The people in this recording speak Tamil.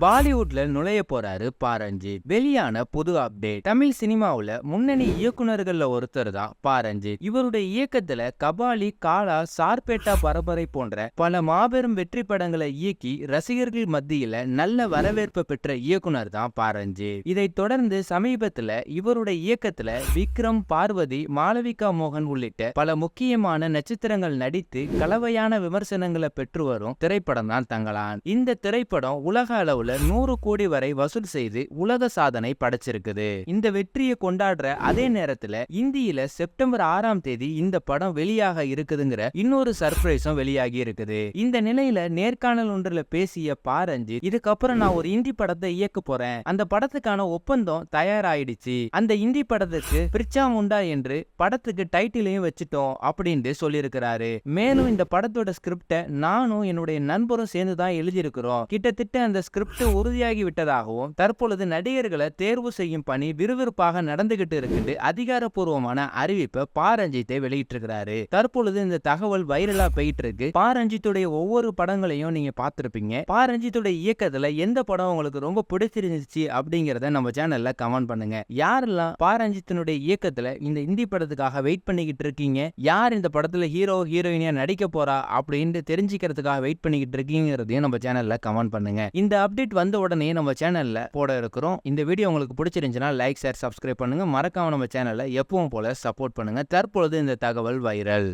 பாலிவுட்ல நுழைய போறாரு பாரஞ்சித். வெளியான புது அப்டேட். தமிழ் சினிமாவுல முன்னணி இயக்குனர்கள்ல ஒருத்தர் தான் பாரஞ்சித். இவருடைய இயக்கத்துல கபாலி காலா சார்பேட்டா பரம்பரை போன்ற பல மாபெரும் வெற்றி படங்களை இயக்கி ரசிகர்கள் மத்தியில நல்ல வரவேற்பு பெற்ற இயக்குனர் தான் பாரஞ்சித். இதைத் தொடர்ந்து சமீபத்துல இவருடைய இயக்கத்துல விக்ரம் பார்வதி மாளவிகா மோகன் உள்ளிட்ட பல முக்கியமான நட்சத்திரங்கள் நடித்து கலவையான விமர்சனங்களை பெற்று வரும் திரைப்படம் தான் தங்கலான். இந்த திரைப்படம் உலக அளவுல நூறு கோடி வரை வசூல் செய்து உலக சாதனை படைச்சிருக்குது. இந்த வெற்றியை கொண்டாடுற அதே நேரத்துல இந்தியில செப்டம்பர் ஆறாம் தேதி இந்த படம் வெளியாக இருக்குதுங்கிற இன்னொரு சர்ப்ரைஸும் வெளியாகி இருக்குது. இந்த நிலையில நேர்காணல் ஒன்றில் பேசிய பாரஞ்சு இதுக்கப்புறம் நான் ஒரு இந்தி படத்தை இயக்க போறேன். அந்த படத்துக்கான ஒப்பந்தம் தயாராயிடுச்சு. அந்த இந்தி படத்துக்கு பிரிச்சா முண்டா என்று படத்துக்கு டைட்டிலையும் வச்சுட்டோம் அப்படின்னு சொல்லியிருக்கிறாரு. மேலும் இந்த படத்தோட ஸ்கிரிப்டை நானும் என்னுடைய நண்பரும் சேர்ந்து தான் எழுதியிருக்கிறோம். கிட்டத்தட்ட அந்த ஸ்கிரிப்ட் உறுதியாகி விட்டதாகவும் தற்பொழுது நடிகர்களை தேர்வு செய்யும் பணி விறுவிறுப்பாக நடந்துகிட்டு இருக்குது அதிகாரப்பூர்வமான அறிவிப்பை பாரஞ்சித்தை வெளியிட்டிருக்கிறாரு. தற்பொழுது இந்த தகவல் வைரலா போயிட்டு இருக்கு பாரஞ்சித்துடைய ஒவ்வொரு படங்களையும் நீங்க பார்த்திருப்பீங்க. பாரஞ்சித்துடைய இயக்கத்துல எந்த படம் உங்களுக்கு ரொம்ப பிடிச்சிருந்துச்சு அப்படிங்கறத நம்ம சேனல்ல கமெண்ட் பண்ணுங்க. யாரெல்லாம் பாரஞ்சித்தினுடைய இயக்கத்துல இந்த இந்தி படத்துக்காக வெயிட் பண்ணிக்கிட்டு இருக்கீங்க? யார் இந்த படத்துல ஹீரோ ஹீரோயினியா நடிக்க போறா? அப்படின்னு தெரிஞ்சுக்கிறதுக்காக வெயிட் பண்ணிக்கிட்டு இருக்கீங்கிறதையும் நம்ம சேனல்ல கமெண்ட் பண்ணுங்க. இந்த அப்டேட் வந்த உடனே நம்ம சேனலில் போட இருக்கிறோம். இந்த வீடியோ உங்களுக்கு பிடிச்சிருந்துச்சுன்னா லைக் ஷேர் சப்ஸ்கிரைப் பண்ணுங்கள் மறக்காம நம்ம சேனலை எப்பவும் போல சப்போர்ட் பண்ணுங்க. தற்பொழுது இந்த தகவல் வைரல்